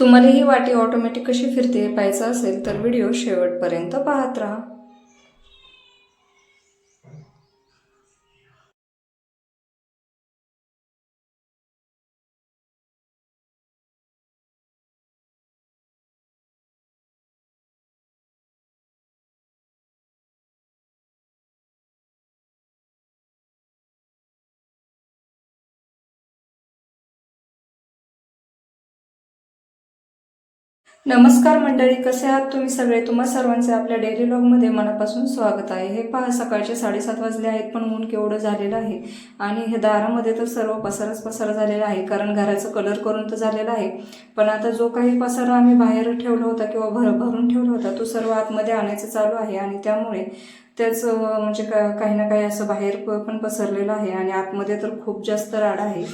तुम्हाला ही वाटी ऑटोमॅटिक कशी फिरते पाहायचं असेल तर व्हिडिओ शेवटपर्यंत पाहत राहा. नमस्कार मंडळी कसे आहात तुम्ही सगळे? तुम्हा सर्वांचे आपल्या डेली मध्ये मनापासून स्वागत आहे. हे पहा सकाळचे साडेसात वाजले आहेत पण ऊन केवढं झालेलं आहे. आणि हे दारामध्ये तर सर्व पसारच पसार झालेला आहे कारण घराचं कलर करून तर झालेला आहे. पण आता जो काही पसारा आम्ही बाहेर ठेवला होता किंवा भर भरून ठेवला होता तो सर्व आतमध्ये आणायचं चालू आहे. आणि त्यामुळे त्याच म्हणजे का काही ना काही असं बाहेर पण पसरलेलं आहे. आणि आतमध्ये तर खूप जास्त राड आहे.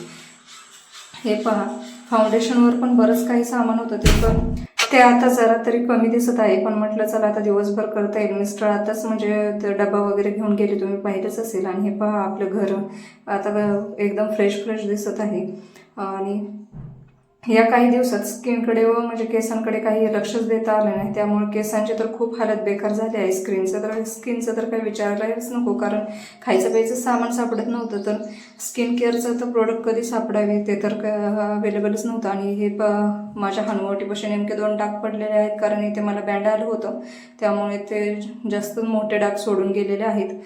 हे पहा फाउंडेशनवर पण बरंच काही सामान होतं ते पण ते आता जरा तरी कमी दिसत आहे पण म्हटलं चला आता दिवसभर करता येईल. मिस्टर आताच म्हणजे डबा वगैरे घेऊन गेले तुम्ही पाहिलंच असेल. आणि हे पहा आपलं घर आता एकदम फ्रेश फ्रेश दिसत आहे. आणि या काही दिवसात स्किनकडे व म्हणजे केसांकडे काही लक्षच देता आलं नाही. त्यामुळे केसांची तर खूप हालत बेकार झाली आहे. स्क्रीनचं तर स्किनचं तर काही विचारायलाच नको. कारण खायचं प्यायचं सामान सापडत नव्हतं. तर स्किन केअरचं तर प्रोडक्ट कधी सापडावे ते तर अवेलेबलच नव्हतं. आणि हे प माझ्या हनुवटीपाशी नेमके दोन डाग पडलेले आहेत. कारण इथे मला बँड आलं होतं. त्यामुळे ते जास्त मोठे डाग सोडून गेलेले आहेत.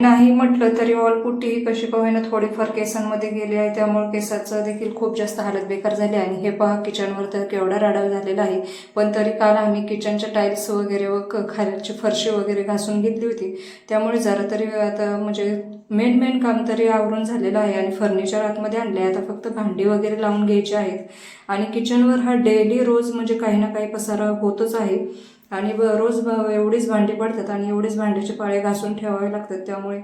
नाही म्हटलं तरी ऑल कुठेही कशी का होईना थोडीफार केसांमध्ये गेली आहे त्यामुळे केसाचं देखील खूप जास्त हालत बेकार झाली आहे. आणि हे पहा किचनवर तर केवढा राडाव झालेला आहे. पण तरी काल आम्ही किचनच्या टाईल्स वगैरे व क- खालची फरशी वगैरे घासून घेतली होती. त्यामुळे जरा तरी आता म्हणजे मेन मेन काम तरी आवरून झालेलं आहे आणि फर्निचर आतमध्ये आणले आता फक्त भांडी वगैरे लावून घ्यायची आहेत. आणि किचनवर हा डेली रोज म्हणजे काही ना काही पसारा होतच आहे. आणि ब- रोज एवढीच भांडी पडतात आणि एवढीच भांड्याचे पाळे घासून ठेवावे लागतात. त्यामुळे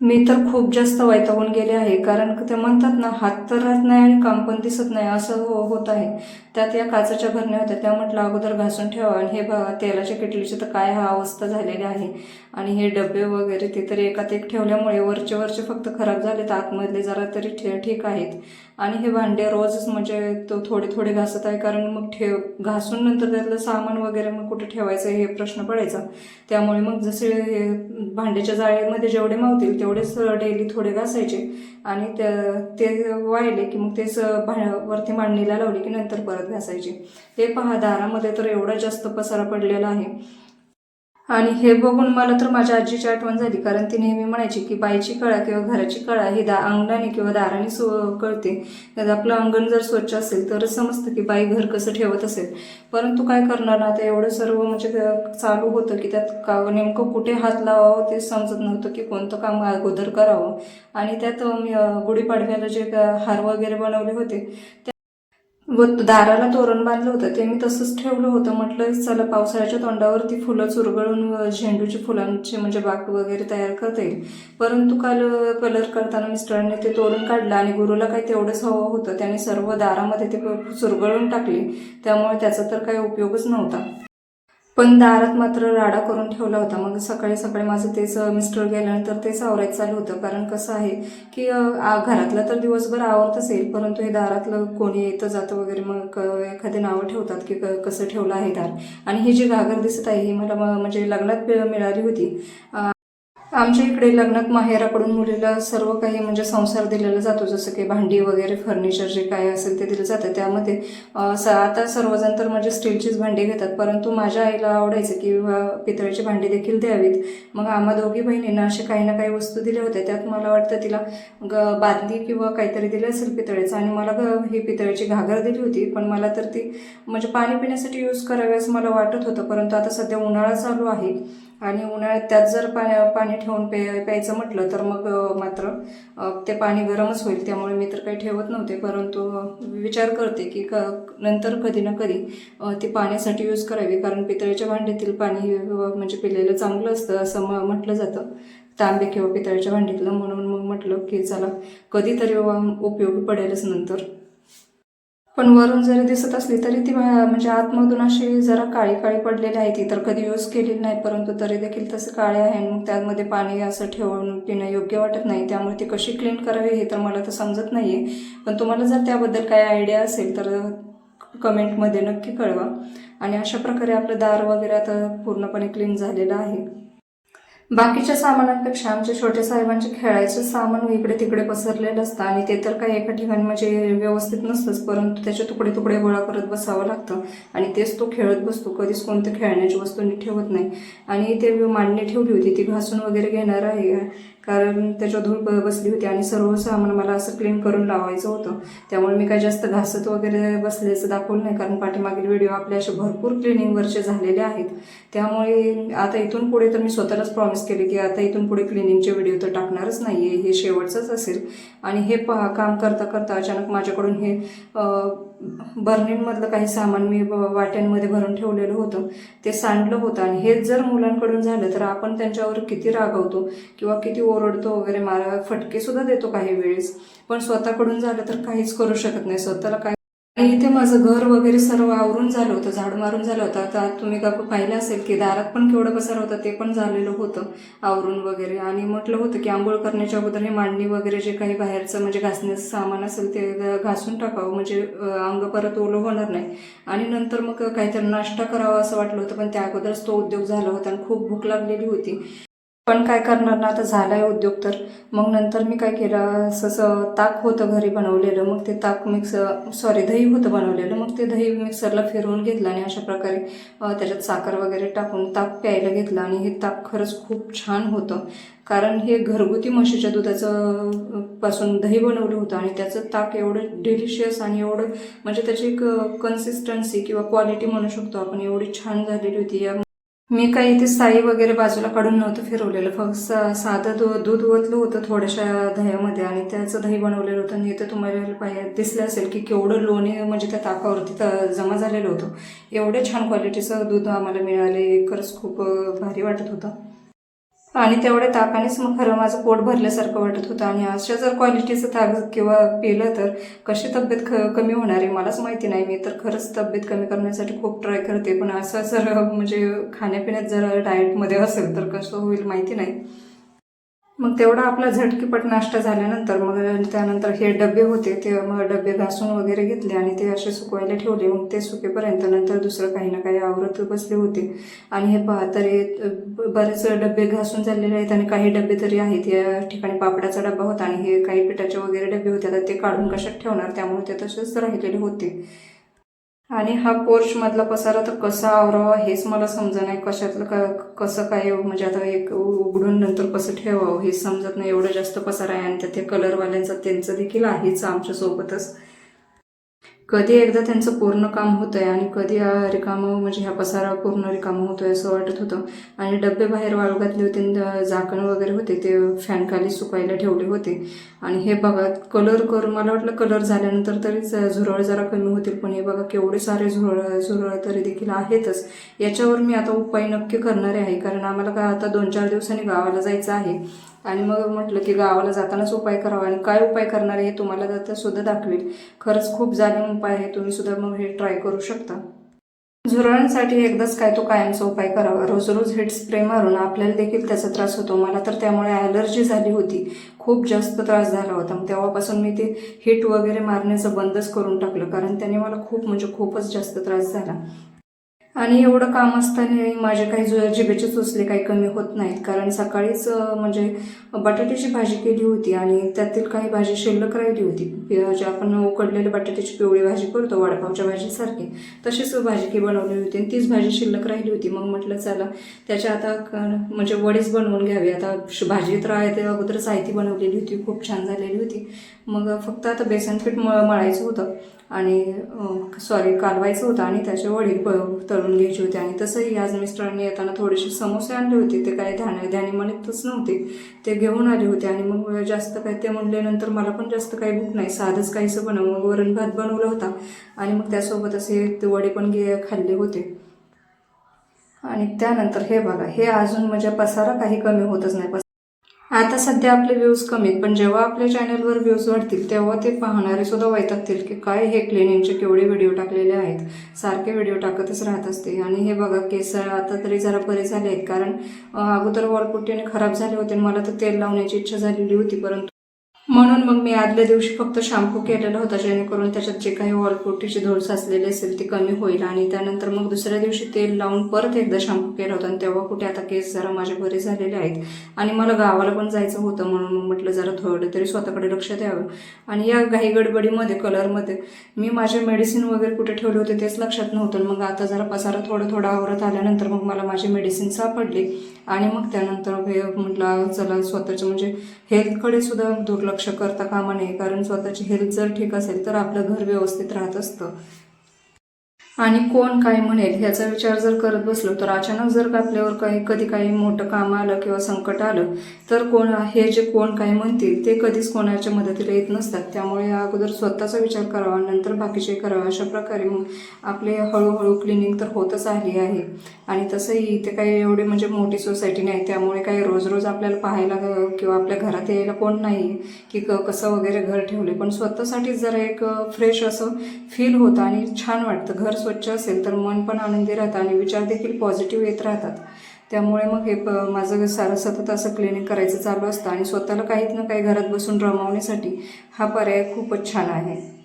मी तर खूप जास्त वैतागून गेले आहे. कारण ते म्हणतात ना हात तर राहत नाही आणि काम पण दिसत नाही असं हो होत आहे. त्यात या काचेच्या भरण्या होत्या. त्या म्हटलं अगोदर घासून ठेवा. आणि हे बघा तेलाच्या किटलीची तर काय हा अवस्था झालेली आहे. आणि हे डबे वगैरे ते तरी एकात एक ठेवल्यामुळे वरचे वरचे फक्त खराब झाले तर आतमधले जरा तरी ठे ठीक आहेत. आणि हे भांडे रोजच म्हणजे तो थोडे थोडे घासत आहे कारण मग ठेव घासून नंतर त्यातलं सामान वगैरे मग कुठे ठेवायचं हे प्रश्न पडायचा. त्यामुळे मग जसे हे भांड्याच्या जाळीमध्ये जेवढे मावतील तेवढेच डेली थोडे घासायचे. आणि त्या- ते वाहिले की मग तेच भा वरती मांडणीला लावली की नंतर परत घासायचे. ते पहा दारामध्ये तर एवढा जास्त पसारा पडलेला आहे. आणि हे बघून मला तर माझ्या आजीची आठवण झाली. कारण ती नेहमी म्हणायची की बाईची कळा किंवा घराची कळा ही दा अंगणाने किंवा दाराने सो कळते. तर आपलं अंगण जर स्वच्छ असेल तरच समजतं की बाई घर कसं ठेवत असेल. परंतु काय करणार ना आता एवढं सर्व म्हणजे चालू होतं की त्यात का नेमकं कुठे हात लावावं ते समजत नव्हतं की कोणतं काम अगोदर करावं. आणि त्यात मी गुढीपाडव्याला जे का हार वगैरे बनवले होते त्या- व दाराला तोरण बांधलं होतं. ते मी तसंच ठेवलं होतं. म्हटलं चला पावसाळ्याच्या तोंडावरती फुलं चुरगळून झेंडूची फुलांची म्हणजे बाग वगैरे तयार करता येईल. परंतु काल कलर करताना मिस्टरांनी ते तोरण काढलं आणि गुरुला काही तेवढंच हवं होतं. त्याने सर्व दारामध्ये ते चुरगळून टाकले. त्यामुळे त्याचा तर काही उपयोगच नव्हता. पण दारात मात्र राडा करून ठेवला होता. मग सकाळी सकाळी माझं तेच मिस्टर गेल्यानंतर तेच आवरायचं चालू होतं. कारण कसं आहे की घरातलं तर दिवसभर आवरतच येईल. परंतु हे दारातलं कोणी येतं जातं वगैरे मग अं, एखादी नावं ठेवतात की क- कसं ठेवलं आहे दार. आणि ही जी घागर दिसत आहे ही मला म- म्हणजे लग्नात मिळाली होती. आमच्या इकडे लग्नात माहेराकडून मुलीला सर्व काही म्हणजे संसार दिलेला जातो जसं की भांडी वगैरे फर्निचर जे काय असेल ते दिलं जातं. त्यामध्ये स आता सर्वजण तर म्हणजे स्टीलचीच भांडी घेतात परंतु माझ्या आईला आवडायचं की अं, पितळेची भांडी देखील द्यावीत. मग आम्हा दोघी बहिणींना असे काही ना काही वस्तू दिल्या होत्या. त्यात मला वाटतं तिला ग बादली किंवा काहीतरी दिलं असेल पितळेचं आणि मला ग ही पितळेची घागर दिली होती. पण मला तर ती म्हणजे पाणी पिण्यासाठी यूज करावी असं मला वाटत होतं परंतु आता सध्या उन्हाळा चालू आहे. आणि उन्हाळ्यात त्यात जर पाण्या पाणी ठेवून पे प्यायचं म्हटलं तर मग मात्र ते पाणी गरमच होईल. त्यामुळे मी तर काही ठेवत नव्हते. परंतु विचार करते की क नंतर कधी ना कधी ती पाण्यासाठी यूज करावी. कारण पितळेच्या भांड्यातील पाणी म्हणजे पिलेलं चांगलं असतं असं म म्हटलं जातं. तांबे किंवा पितळेच्या भांडीतलं म्हणून मग म्हटलं की चला कधीतरी उपयोगी पडेलच नंतर. पण वरून जरी दिसत असली तरी ती म्हणजे आतमधून अशी जरा काळी काळी पडलेली आहे ती. तर कधी यूज केलेली नाही परंतु तरी देखील तसं काळे आहे. मग त्यामध्ये पाणी असं ठेवून पिणं योग्य वाटत नाही. त्यामुळे ती कशी क्लीन करावी हे तर मला तर समजत नाही आहे पण तुम्हाला जर त्याबद्दल काही आयडिया असेल तर कमेंटमध्ये नक्की कळवा. आणि अशा प्रकारे आपलं दार वगैरे आता पूर्णपणे क्लीन झालेलं आहे. बाकीच्या सामानांपेक्षा आमच्या छोट्या साहेबांचे खेळायचं सामान इकडे तिकडे पसरलेलं असतं आणि ते तर काही एका ठिकाणी म्हणजे व्यवस्थित नसतंच परंतु त्याचे तुकडे तुकडे गोळा करत बसावं लागतं. आणि तेच तो खेळत बसतो कधीच कोणत्या खेळण्याची वस्तू ठेवत नाही. आणि ते मांडणी ठेवली होती ती घासून वगैरे घेणार आहे. कारण त्याच्यावर धूळ ब- बसली होती आणि सर्व सामान मला असं क्लीन करून लावायचं होतं. त्यामुळे मी काय जास्त घासत वगैरे बसल्याचं दाखवलं नाही कारण पाठीमागील व्हिडिओ आपले असे भरपूर क्लिनिंगवरचे झालेले आहेत. त्यामुळे आता इथून पुढे तर मी स्वतःलाच प्रॉमिस केले की आता इथून पुढे क्लिनिंगचे व्हिडिओ तर टाकणारच नाही आहे हे शेवटचंच असेल. आणि हे पहा काम करता करता अचानक माझ्याकडून हे बर्निंगमधलं काही सामान मी ब- वाट्यांमध्ये भरून ठेवलेलं होतं. ते सांडलं होतं आणि हेच जर मुलांकडून झालं तर आपण त्यांच्यावर किती रागवतो किंवा किती ओरडतो वगैरे मारा फटके सुद्धा देतो काही वेळेस. पण स्वतःकडून झालं तर काहीच करू शकत नाही. स्वतःला काय आणि इथे माझं घर वगैरे सर्व आवरून झालं होतं झाड मारून झालं होतं. आता तुम्ही का पाहिलं असेल की दारात पण केवढं पसार होतं ते पण झालेलं होतं आवरून वगैरे. आणि म्हटलं होतं की आंघोळ करण्याच्या अगोदर हे मांडणी वगैरे जे काही बाहेरचं म्हणजे घासण्याचं सामान असेल ते घासून टाकावं. म्हणजे अंग परत ओलं होणार नाही. आणि नंतर मग काहीतरी नाश्ता करावा असं वाटलं होतं पण त्या अगोदरच तो उद्योग झाला होता आणि खूप भूक लागलेली होती. पण काय करणार ना आता झाला आहे उद्योग तर. मग नंतर मी काय केलं असं ताक होतं घरी बनवलेलं. मग ते ताक मिक्स सॉरी दही होतं बनवलेलं. मग ते दही मिक्सरला फिरवून घेतलं आणि अशा प्रकारे त्याच्यात साखर वगैरे टाकून ताक प्यायला घेतलं आणि हे ताक खरंच खूप छान होतं. कारण हे घरगुती म्हशीच्या दुधाचं पासून दही बनवलं होतं आणि त्याचं ताक एवढं डिलिशियस आणि एवढं म्हणजे त्याची एक कन्सिस्टन्सी किंवा क्वालिटी म्हणू शकतो आपण एवढी छान झालेली होती. या मी काही इथे साई वगैरे बाजूला काढून नव्हतं फिरवलेलं. फक्त साधं दू दूध ओतलं होतं थोड्याशा दह्यामध्ये आणि त्याचं दही बनवलेलं होतं. आणि इथं तुम्हाला पाहिजे दिसलं असेल की केवढं लोणी म्हणजे त्या ताकावरती तर जमा झालेलं होतं. एवढे छान क्वालिटीचं दूध आम्हाला मिळाले. खरंच खूप भारी वाटत होतं. आणि तेवढ्या ताकानेच मग खरं माझं पोट भरल्यासारखं वाटत होतं. आणि अशा जर क्वालिटीचं ताक किंवा पिलं तर कशी तब्येत ख कमी होणार आहे मलाच माहिती नाही. मी तर खरंच तब्येत कमी करण्यासाठी खूप ट्राय करते. पण असं जर म्हणजे खाण्यापिण्यात जर डाएटमध्ये असेल तर कसं होईल माहिती नाही. मग तेवढा आपला झटकीपट नाश्ता झाल्यानंतर मग त्यानंतर हे डबे होते ते मग डबे घासून वगैरे घेतले आणि ते असे सुकवायला ठेवले. मग ते सुकेपर्यंत नंतर दुसरं काही ना काही आवरत बसले होते. आणि हे पहा तरी ब- बरेच डबे घासून झालेले आहेत आणि काही डबे तरी आहेत. या ठिकाणी पापडाचा डबा होता आणि हे काही पिठाचे वगैरे डबे होते. आता ते काढून कशात ठेवणार? त्यामुळे ते तसेच राहिलेले होते. आणि हा पोर्च मधला पसारा तर कसा आवरावा हेच मला समजा नाही. कशातलं का कसं काय म्हणजे आता एक उघडून नंतर कसं ठेवावं हे समजत नाही. एवढं जास्त पसारा आहे आणि त्यात ते कलरवाल्यांचा त्यांचं देखील आहेच आमच्यासोबतच. कधी एकदा त्यांचं पूर्ण काम होतं आहे आणि कधी रिकामं म्हणजे ह्या पसारा पूर्ण रिकामं होतोय असं वाटत होतं. आणि डबे बाहेर वाळू घातले होते झाकण वगैरे होते ते फॅनखाली सुकायला ठेवले होते. आणि हे बघा कलर करून मला वाटलं कलर झाल्यानंतर तरीच झुरळ जरा कमी होतील पण हे बघा केवढे सारे झुरळ झुरळ तरी देखील आहेतच. याच्यावर मी आता उपाय नक्की करणार आहे कारण आम्हाला काय आता दोन चार दिवसांनी गावाला जायचं आहे. आणि मग म्हटलं की गावाला जातानाच उपाय करावा. आणि काय उपाय करणार आहे हे तुम्हाला जाता सुद्धा दाखवेल. खरंच खूप जाणीव उपाय आहे. तुम्ही सुद्धा मग हे ट्राय करू शकता. झुरळांसाठी एकदाच काय तो कायमचा उपाय करावा. रोज रोज हेड स्प्रे मारून आपल्याला देखील त्याचा त्रास होतो. मला तर त्यामुळे ॲलर्जी झाली होती. खूप जास्त त्रास झाला होता. मग तेव्हापासून मी ते हिट वगैरे मारण्याचं बंदच करून टाकलं. कारण त्याने मला खूप म्हणजे खूपच जास्त त्रास झाला. आणि एवढं काम असताना माझे काही जुळ्या जिभेचे चुचले काही कमी होत नाहीत. कारण सकाळीच म्हणजे बटाट्याची भाजी केली होती आणि त्यातील काही भाजी शिल्लक राहिली होती. जे आपण उकडलेली बटाट्याची पिवळी भाजी करतो वडापावच्या भाजीसारखी तशीच भाजी की बनवली होती आणि तीच भाजी शिल्लक राहिली होती. मग म्हटलं चला त्याच्या आता म्हणजे वडीच बनवून घ्यावी. आता श- भाजी तर आहे ते अगोदर साहित्य बनवलेली होती खूप छान झालेली होती. मग फक्त आता बेसन पीठ म मळायचं होतं. आणि सॉरी कालवायचं होतं आणि त्याचे वडील प- तळून घ्यायचे होते. आणि तसंही आज मिस्टरांनी येताना थोडेसे समोसे आणले होते. ते काय ध्यान ध्यानी नव्हते. ते घेऊन आले होते आणि मग जास्त काय ते म्हणल्यानंतर मला पण जास्त काही भूक नाही. साधंच काहीसं बनव मग वरण भात बनवला होता. आणि मग त्यासोबत असे ते वडे पण घे खाल्ले होते. आणि त्यानंतर हे बघा हे अजून म्हणजे पसारा काही कमी होतच नाही. पस- आता सध्या आपले व्ह्यूज कमी आहेत पण जेव्हा आपल्या चॅनलवर व्ह्यूज वाढतील तेव्हा ते पाहणारे सुद्धा वैतागतील की काय हे क्लिनिंगचे केवढे व्हिडिओ टाकलेले आहेत. सारखे व्हिडिओ टाकतच राहत असते. आणि हे बघा केस आता तरी जरा बरे झाले आहेत. कारण अगोदर वॉलपुट्टीने खराब झाले होते मला तर तेल लावण्याची इच्छा झालेली होती परंतु म्हणून मग मी आदल्या दिवशी फक्त शॅम्पू केलेला होता जेणेकरून त्याच्यात जे काही ऑलपोटीची धूळ साचलेली असेल ती कमी होईल. आणि त्यानंतर मग दुसऱ्या दिवशी तेल लावून परत एकदा शॅम्पू केला होता. आणि तेव्हा कुठे आता केस जरा माझे बरे झालेले आहेत. आणि मला गावाला पण जायचं होतं म्हणून मग म्हटलं जरा थोडं तरी स्वतःकडे लक्ष द्यावं. आणि या घाई गडबडीमध्ये कलरमध्ये मी माझे मेडिसिन वगैरे कुठे ठेवले होते तेच लक्षात नव्हतं. मग आता जरा पसारा थोडं थोडं आवरत आल्यानंतर मग मला माझी मेडिसिन सापडली. आणि मग त्यानंतर हे म्हटलं चला स्वतःचं म्हणजे हेल्थकडे सुद्धा दुर्लक्ष करता कामा नये. कारण स्वतःची हेल्थ जर ठीक असेल तर आपलं घर व्यवस्थित राहत असतं. आणि कोण काय म्हणेल ह्याचा विचार जर करत बसलो तर अचानक जर का आपल्यावर काही कधी काही मोठं काम आलं किंवा संकट आलं तर कोण हे जे कोण काय म्हणतील ते कधीच कोणाच्या मदतीला येत नसतात. त्यामुळे अगोदर स्वतःचा विचार करावा नंतर बाकीचे करावा अशा प्रकारे मग आपले हळूहळू क्लिनिंग तर होतच आली आहे. आणि तसंही इथे काही एवढे म्हणजे मोठी सोसायटी नाही त्यामुळे काही रोज रोज आपल्याला पाहायला किंवा आपल्या घरात यायला कोण नाही की क कसं वगैरे घर ठेवले पण स्वतःसाठी जरा एक फ्रेश असं फील होतं आणि छान वाटतं. घर स्वच्छ असेल तर मन पण आनंदी राहतं आणि विचार देखील पॉझिटिव्ह येत राहतात. त्यामुळे मग हे प- माझं सारं सतत असं क्लिनिक करायचं चालू असतं आणि स्वतःला काहीत ना काही घरात बसून रमवण्यासाठी हा पर्याय खूपच छान आहे.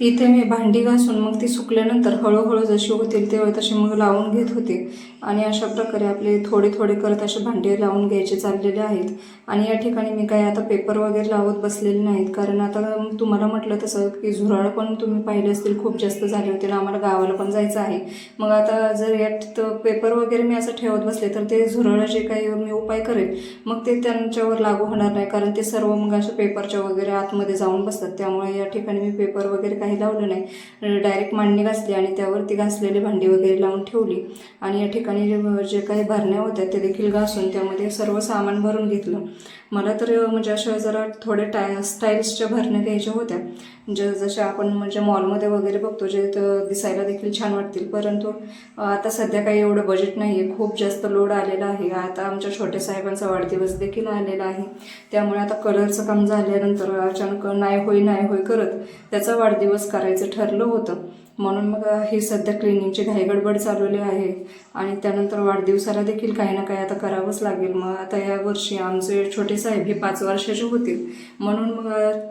इथे मी भांडी घासून मग ती सुकल्यानंतर हळूहळू जशी होतील तेव्हा तशी मग लावून घेत होते. आणि अशा प्रकारे आपले थोडे थोडे करत असे भांडे लावून घ्यायचे चाललेले आहेत. आणि या ठिकाणी मी काही आता पेपर वगैरे लावत बसलेले नाहीत. कारण आता तुम्हाला म्हटलं तसं की झुराळ पण तुम्ही पाहिले असतील खूप जास्त झाले होते आम्हाला गावाला पण जायचं आहे. मग आता जर यात पेपर वगैरे मी असं ठेवत बसले तर ते झुरळ जे काही मी उपाय करेल मग ते त्यांच्यावर लागू होणार नाही. कारण ते सर्व मग अशा पेपरच्या वगैरे आतमध्ये जाऊन बसतात. त्यामुळे या ठिकाणी मी पेपर वगैरे काही लावलं नाही. डायरेक्ट मांडणी घासली आणि त्यावरती घासलेली भांडी वगैरे लावून ठेवली. आणि या ठिकाणी जे- जे काही भरण्या होत्या ते देखील घासून त्यामध्ये सर्व सामान भरून घेतलं. मला तर म्हणजे अशा जरा थोडे टाय स्टाईल्सच्या भरण्या घ्यायच्या होत्या. म्हणजे जशा आपण म्हणजे मॉलमध्ये वगैरे बघतो जे तर दिसायला देखील छान वाटतील. परंतु आता सध्या काही एवढं बजेट नाही आहे खूप जास्त लोड आलेला आहे. आता आमच्या छोट्या साहेबांचा वाढदिवस देखील आलेला आहे. त्यामुळे आता कलरचं काम झाल्यानंतर अचानक नाही होई नाही होई करत त्याचा वाढदिवस करायचं ठरलं होतं. म्हणून मग हे सध्या क्लिनिंगची घाईगडबड चालवली आहे. आणि त्यानंतर वाढदिवसाला देखील काही ना काही आता करावंच लागेल. मग आता या वर्षी आमचे छोटे साहेब हे पाच वर्षाचे होतील. म्हणून मग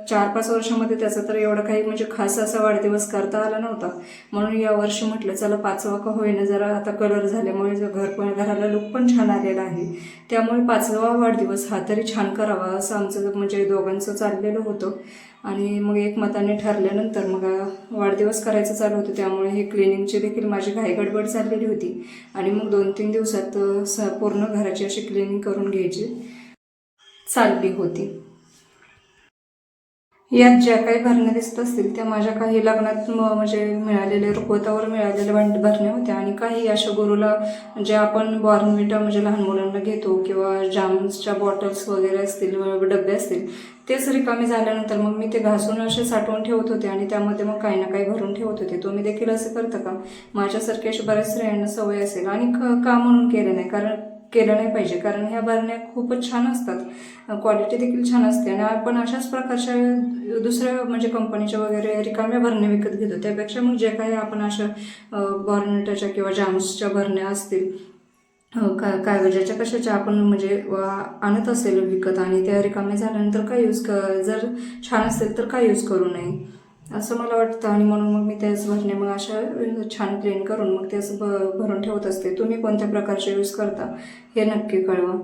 चार पाच वर्षामध्ये त्याचा तर एवढा काही म्हणजे खास असा वाढदिवस करता आला नव्हता. म्हणून या वर्षी म्हटलं चला पाचवा का होईना जरा आता कलर झाल्यामुळे जर घर पण घराला लुक पण छान आलेला आहे. त्यामुळे पाचवा वाढदिवस हा तरी छान करावा असं आमचं म्हणजे दोघांचं चाललेलं होतं. आणि मग एक मताने ठरल्यानंतर मग वाढदिवस करायचं चालू होतं. त्यामुळे हे क्लिनिंगची देखील माझी घाई गडबड चाललेली होती. आणि मग दोन तीन दिवसात स पूर्ण घराची अशी क्लिनिंग करून घ्यायची चालली होती. यात ज्या काही भरण्या दिसत असतील त्या माझ्या काही लग्नात म्हणजे मिळालेल्या रुखवतावर मिळालेल्या भांड- भरण्या होत्या. आणि काही अशा गुरुला जे आपण बॉर्नविटा म्हणजे लहान मुलांना घेतो किंवा जाम्सच्या बॉटल्स वगैरे असतील डबे असतील तेच रिकामे झाल्यानंतर मग मी ते घासून असे साठवून ठेवत होते आणि त्यामध्ये मग काही ना काही भरून ठेवत होते. तुम्ही देखील असं करता का? माझ्यासारखे अशी बऱ्याच स्त्रियांना सवय असेल आणि क- का म्हणून केले नाही? कारण केलं नाही पाहिजे. कारण ह्या भरण्या खूपच छान असतात. क्वालिटी देखील छान असते. आणि आपण अशाच प्रकारच्या दुसऱ्या म्हणजे कंपनीच्या वगैरे रिकाम्या भरण्या विकत घेतो. त्यापेक्षा मग जे काही आपण अशा बॉर्नेटाच्या किंवा जाम्सच्या भरण्या असतील हो, का कागजाच्या कशाच्या आपण म्हणजे आणत असेल विकत आणि त्या रिकाम्या झाल्यानंतर काय यूज क जर छान असेल तर काय यूज करू नये? असं मला वाटतं आणि म्हणून मग मी त्याच भरणे मग अशा छान क्लीन करून मग त्याच भ भरून ठेवत असते. तुम्ही कोणत्या प्रकारचे यूज करता हे नक्की कळवा.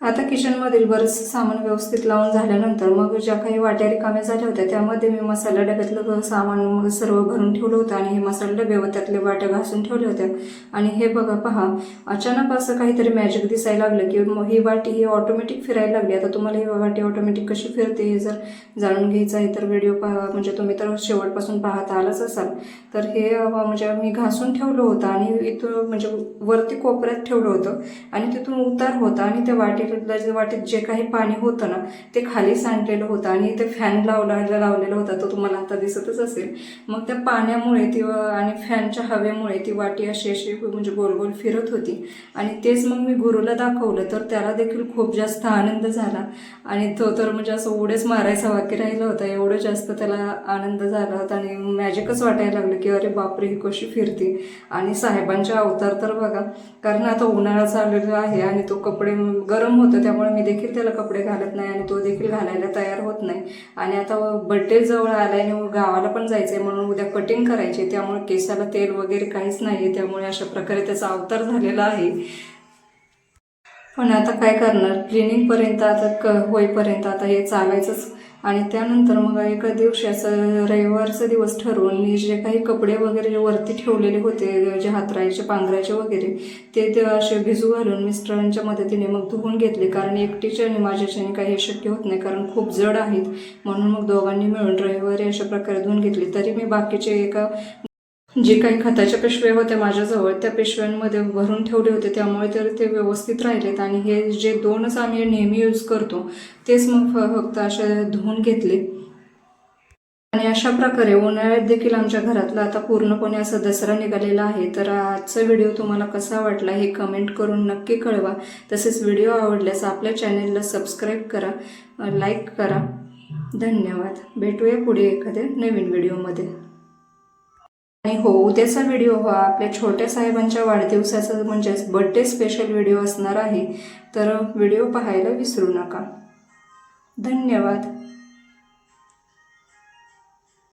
आता किचनमधील बरंच सामान व्यवस्थित लावून झाल्यानंतर मग ज्या काही वाट्या रिकाम्या झाल्या होत्या त्यामध्ये मी मसाला डब्यातलं सामान मग सर्व भरून ठेवलं होतं आणि हे मसाला डबे व त्यातले वाट्या घासून ठेवल्या होत्या. आणि हे बघा पहा अचानक असं काहीतरी मॅजिक दिसायला लागलं की मग ही वाटी ही ऑटोमॅटिक फिरायला लागली. आता तुम्हाला ही वाटी ऑटोमॅटिक कशी फिरते हे जर जाणून घ्यायचं आहे तर व्हिडिओ पहा. म्हणजे तुम्ही तर शेवटपासून पाहत आलाच असाल. तर हे म्हणजे मी घासून ठेवलं होतं आणि इथं म्हणजे वरती कोपऱ्यात ठेवलं होतं आणि तिथून उतार होता आणि त्या वाटी जे वाटेत जे काही पाणी होतं ना ते खाली सांडलेलं होतं आणि इथे फॅन लावला लावलेला होता तो तुम्हाला आता दिसतच असेल. मग त्या पाण्यामुळे ती आणि फॅनच्या हवेमुळे ती वाटी अशी अशी म्हणजे गोल गोल फिरत होती. आणि तेच मग मी गुरुला दाखवलं तर त्याला देखील खूप जास्त आनंद झाला. आणि तो तर म्हणजे असं उडेच मारायचा वाक्य राहिला होता एवढं जास्त त्याला आनंद झाला होता. आणि मॅजिकच वाटायला लागलं की अरे बापरे ही कशी फिरते. आणि साहेबांचे अवतार तर बघा कारण आता उन्हाळा चाललेला आहे आणि तो कपडे गरम गरम होतं त्यामुळे मी देखील त्याला कपडे घालत नाही आणि तो देखील घालायला तयार होत नाही. आणि आता बड्डे जवळ आलाय आणि गावाला पण जायचं आहे म्हणून उद्या कटिंग करायची त्यामुळे केसाला तेल वगैरे काहीच नाही आहे त्यामुळे अशा प्रकारे त्याचा अवतार झालेला आहे. पण आता काय करणार? क्लिनिंगपर्यंत आता क होईपर्यंत आता हे चालायचंच. आणि त्यानंतर मग एका दिवशी असं रविवारचा दिवस ठरवून मी जे काही कपडे वगैरे जे वरती ठेवलेले होते जे हातरायचे पांघरायचे वगैरे ते ते असे भिजू घालून मिस्टरांच्या मदतीने मग धुवून घेतले. कारण एकटीच्या आणि माझ्याच्याने काही शक्य होत नाही. कारण खूप जड आहेत. म्हणून मग दोघांनी मिळून रविवारी अशा प्रकारे धुवून घेतले. तरी मी बाकीचे एका जे काही खताच्या पिशव्या होत्या माझ्याजवळ त्या पिशव्यांमध्ये भरून ठेवले होते. त्यामुळे तर ते व्यवस्थित राहिलेत. आणि हे जे दोनच आम्ही नेहमी यूज करतो तेच मग फ- फक्त असे धुवून घेतले. आणि अशा प्रकारे उन्हाळ्यात देखील आमच्या घरातला आता पूर्णपणे असा दसरा निघालेला आहे. तर आजचा व्हिडिओ तुम्हाला कसा वाटला हे कमेंट करून नक्की कळवा. तसेच व्हिडिओ आवडल्यास आपल्या चॅनेलला सबस्क्राईब करा लाईक करा. धन्यवाद. भेटूया पुढे एखाद्या नवीन व्हिडिओमध्ये आणि हो उद्याचा व्हिडिओ हा हो, आपल्या छोट्या साहेबांच्या वाढदिवसाचा म्हणजेच बड्डे स्पेशल व्हिडिओ असणार आहे. तर व्हिडिओ पाहायला विसरू नका. धन्यवाद.